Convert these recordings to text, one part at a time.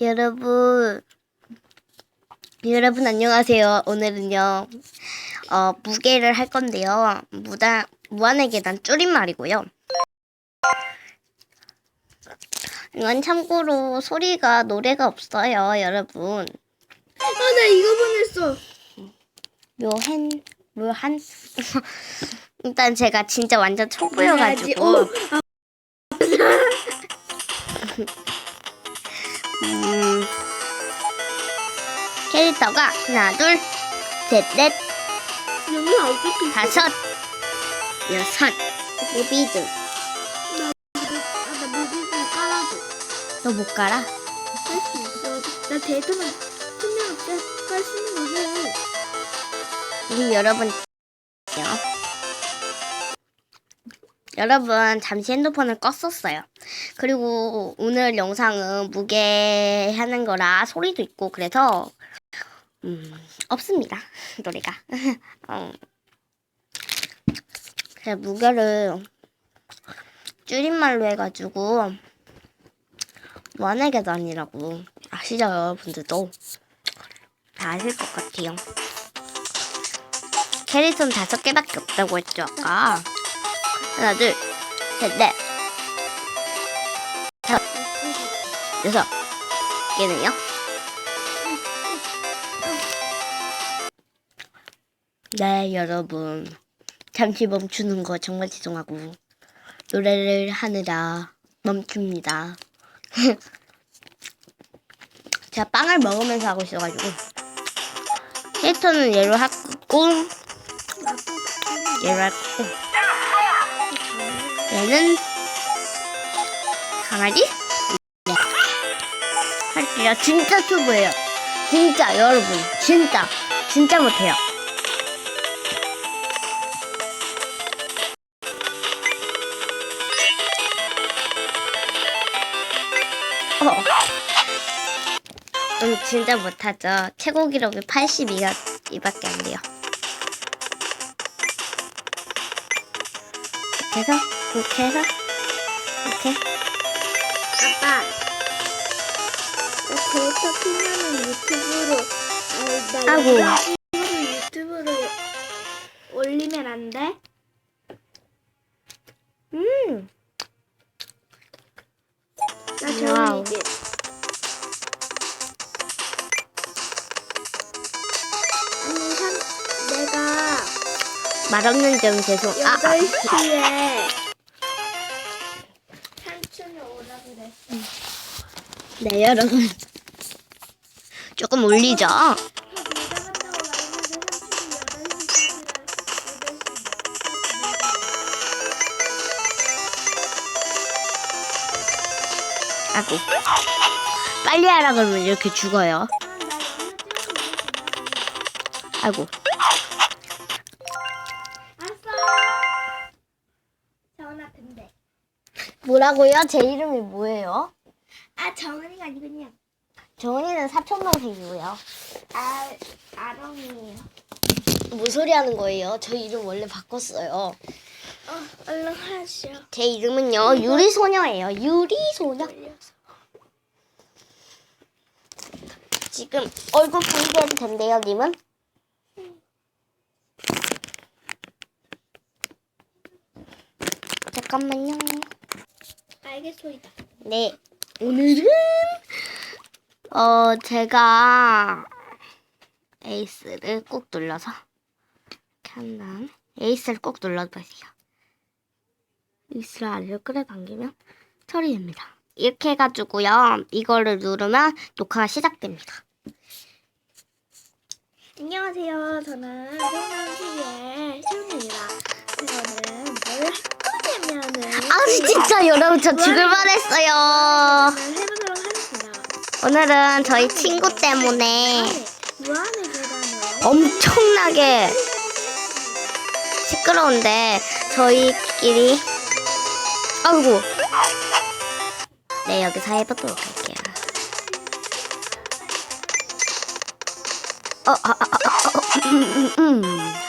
여러분, 여러분 안녕하세요. 오늘은요, 어, 무게를 할 건데요. 무단, 무한의 계단 줄임말이고요. 이건 참고로 소리가 노래가 없어요, 여러분. 아, 나 이거 보냈어. 묘한, 묘한. 일단 제가 진짜 완전. 초보여가지고. 오, 음, 캐릭터가 하나, 둘, 셋, 넷, 여기 어떻게? 다섯, 여섯, 무비드. 아, 나 무비 좀 깔아줘. 너 못 가라? 할 수 있어. 나 데이터만 투명 깔수 있는 거 해. 지금 여러분, 여러분 잠시 핸드폰을 껐었어요. 그리고 오늘 영상은 무게 하는 거라 소리도 있고 그래서 음, 없습니다 노래가. 어. 그래서 무게를 줄임말로 해가지고 무한의 계단이라고 아시죠 여러분들도 다 아실 것 같아요. 캐릭터는 다섯 개밖에 없다고 했죠 아까. 하나, 둘, 셋, 넷, 다섯, 여섯 개는요? 네, 여러분. 잠시 멈추는 거 정말 죄송하고 노래를 하느라 멈춥니다. 제가 빵을 먹으면서 하고 있어가지고 캐릭터는 얘로 하고 얘로 하고 얘는 강아지? 네. 할게요. 진짜 초보예요. 진짜 여러분. 진짜. 진짜 못해요. 어. 음, 진짜 못하죠. 최고 기록이 82가 이밖에 안 돼요. 해서 이렇게 해서 이렇게 아빠. 나 데이터 피면은 유튜브로 아, 나 아이고. 찍어서 유튜브로 올리면 안 돼? 음 나 와우. 아니 산 내가 맛없는 점 죄송 아, 아 8시에 네 여러분. 조금 올리죠? 아고. 빨리 하라 그러면 이렇게 죽어요. 아고 뭐라고요? 제 이름이 뭐예요? 아 정은이가 그냥 정은이는 사촌동생이고요 아 아롱이에요. 뭔 소리 하는 거예요? 저 이름 원래 바꿨어요 어 얼른 하시오. 제 이름은요 유리소녀예요 유리소녀 지금 얼굴 공개해도 된대요 님은? 잠깐만요 알겠소이다. 네 오늘은 어 제가 에이스를 꾹 눌러서 이렇게 한 다음에 에이스를 꾹 눌러보세요 에이스를 아래로 끌어당기면 처리됩니다 이렇게 해가지고요 이거를 누르면 녹화가 시작됩니다 안녕하세요. 저는 성남TV의. 제가 오늘은 뭘 아 진짜 여러분 저 죽을 뻔했어요. 오늘은 저희 친구 때문에 엄청나게 시끄러운데 저희끼리 아이고 네 여기서 해보도록 할게요 어, 아, 아, 아, 아, 어, 음, 음, 음.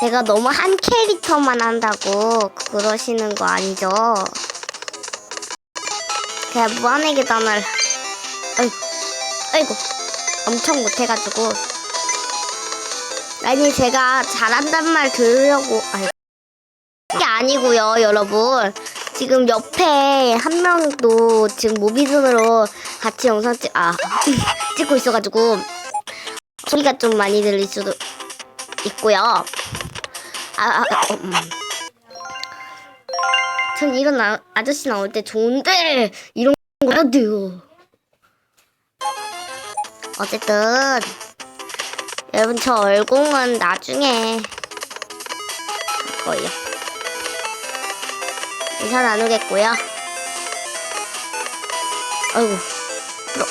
제가 너무 한 캐릭터만 한다고 그러시는 거 아니죠? 그냥 무한의 계단을 아이고 아이고 엄청 못해가지고. 아니 제가 잘한단 말 들으려고 아이 게 아니고요 여러분. 지금 옆에 한 명도 지금 모비즌으로 같이 영상 찍, 아, 찍고 있어가지고 소리가 좀 많이 들릴 수도 있고요 아, 아, 어, 음. 전 이런 아, 아저씨 나올 때 좋은데 이런 거안 돼요 어쨌든 여러분 저 얼공은 나중에 할 거예요. 인사 나누겠고요. 아이고, 부러.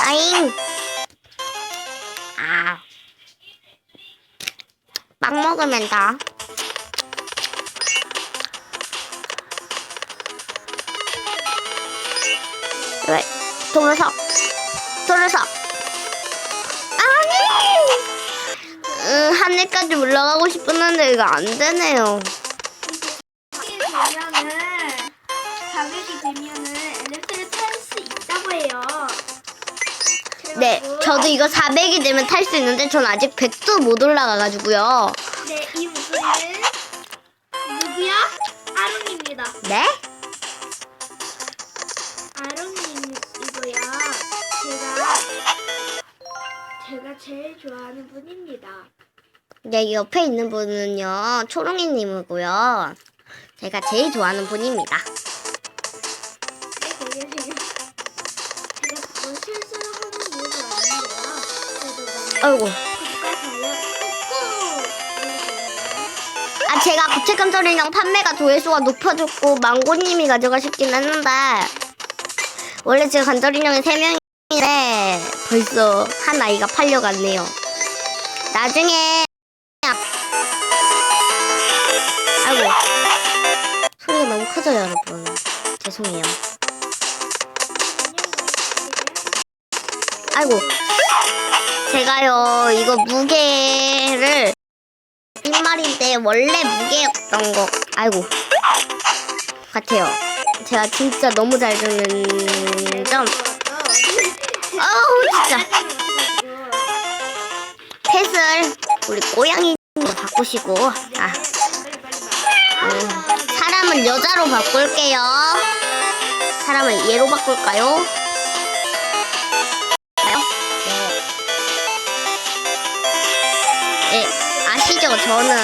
아잉. 빵 먹으면 다. 왜? 돌아서, 돌아서. 아니! 음, 하늘까지 올라가고 싶었는데 이거 안 되네요. 네, 저도 이거 400이 되면 탈 수 있는데 전 아직 100도 못 올라가가지고요. 네, 이 목소리는 누구야? 아롱입니다. 네? 아롱님이고요. 제가 제가 제일 좋아하는 분입니다. 네, 옆에 있는 분은요, 초롱이님이고요. 제가 제일 좋아하는 분입니다. 네, 지금 제가 뭐 실수 아이고. 아, 제가 구체감설인형 판매가 조회수가 높아졌고, 망고님이 가져가셨긴 했는데, 원래 제가 간절인형이 3명인데, 벌써 한 아이가 팔려갔네요. 나중에, 아이고. 소리가 너무 크죠, 여러분. 죄송해요. 아이고. 제가요, 이거 무게를, 빈말인데, 원래 무게였던 거, 아이고. 같아요. 제가 진짜 너무 잘 듣는 점. 아우, 진짜. 펫을 우리 고양이 바꾸시고, 아, 음, 사람은 여자로 바꿀게요. 사람을 얘로 바꿀까요? 아시죠? 저는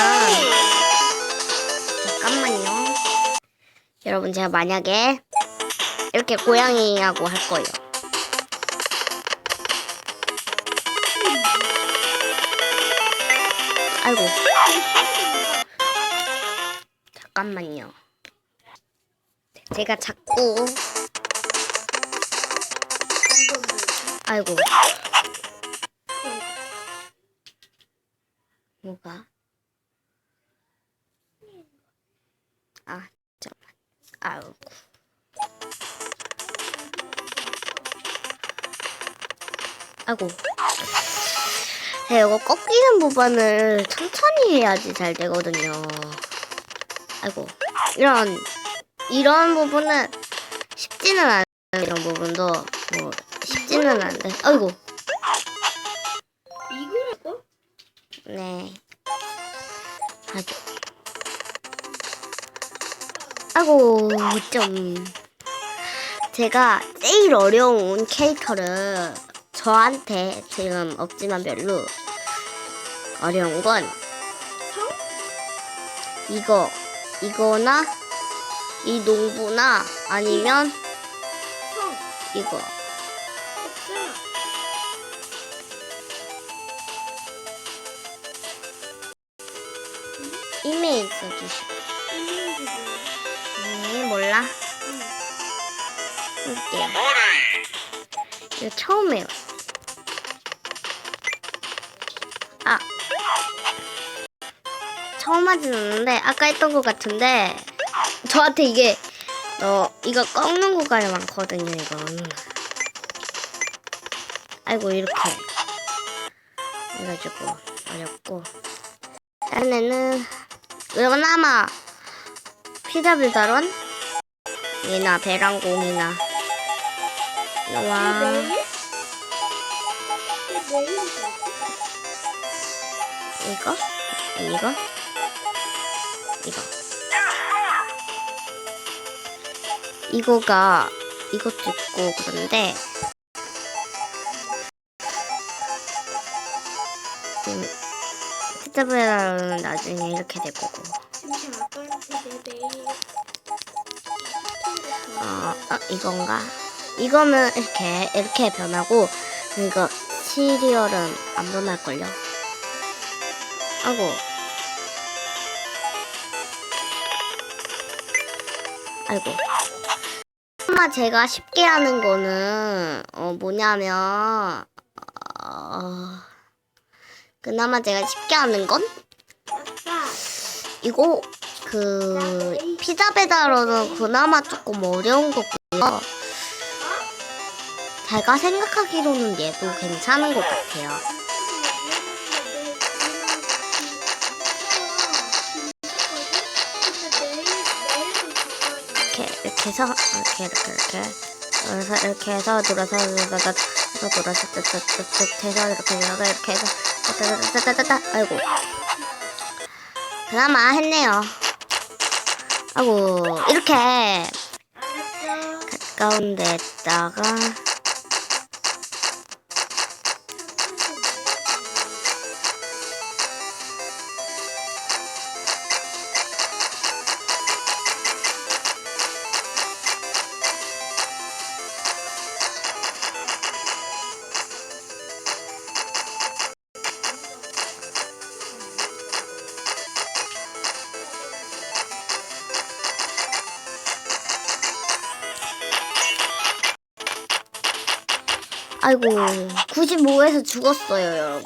잠깐만요. 여러분 제가 만약에 이렇게 고양이하고 할 거예요. 아이고. 잠깐만요. 제가 자꾸 아이고. 뭐가? 아, 잠깐만. 아이고. 아이고. 네, 이거 꺾이는 부분을 천천히 해야지 잘 되거든요. 아이고. 이런, 이런 부분은 쉽지는 않아요. 이런 부분도 뭐 쉽지는 않은데. 아이고. 이거라고? 네. 아주. 아이고, 좀. 제가 제일 어려운 캐릭터를 저한테 지금 없지만 별로 어려운 건 성? 이거, 이거나 이 농부나 아니면 성. 이거. 이메일 써주시고. 몰라. 응. 볼게요. 이거 처음에요. 아. 처음 하진 않는데, 아까 했던 것 같은데, 저한테 이게, 어, 이거 꺾는 구간이 많거든요, 이건. 아이고, 이렇게. 해가지고, 어렵고. 다른 애는, 아마, 피자빌다론? 이나 배랑 공이나 그와 이거? 이거? 이거. 이거가 이것도 있고 그런데 음, 스타브라는 나중에 이렇게 될 거고 어, 어 이건가? 이거는 이렇게 이렇게 변하고 이거 시리얼은 안 변할걸요? 아이고 아이고 아마 제가 쉽게 하는 거는 어 뭐냐면 어, 그나마 제가 쉽게 하는 건 이거 그 피자 배달로는 그나마 조금 어려운 거고요. 제가 생각하기로는 얘도 괜찮은 것 같아요. 이렇게 이렇게 해서 이렇게 이렇게 이렇게 그래서 이렇게 해서 돌아서 돌아서 돌아서 뜩뜩뜩 해서 이렇게 해서 이렇게 해서 따따따따따따 아이고 그나마 했네요. 아이고 이렇게 가까운 데다가 아이고 95에서 죽었어요 여러분.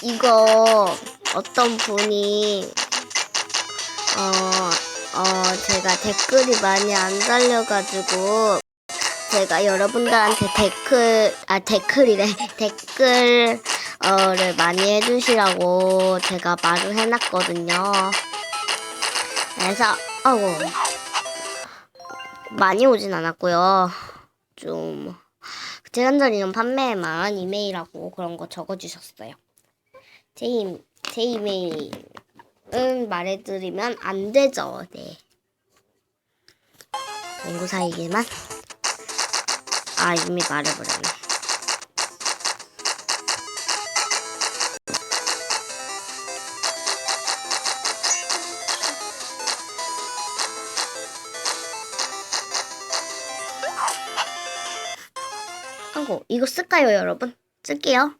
이거 어떤 분이 어, 어, 제가 댓글이 많이 안 달려가지고, 제가 여러분들한테 댓글, 아, 댓글이래. 댓글, 어를 많이 해주시라고 제가 말을 해놨거든요. 그래서, 아고 많이 오진 않았고요. 좀, 재간절 이름 판매만 이메일하고 그런 거 적어주셨어요. 제, 이, 제 이메일은 말해드리면 안 되죠. 네. 공구 사이기만. 아, 이미 말해버렸네. 이거 쓸까요, 여러분? 쓸게요.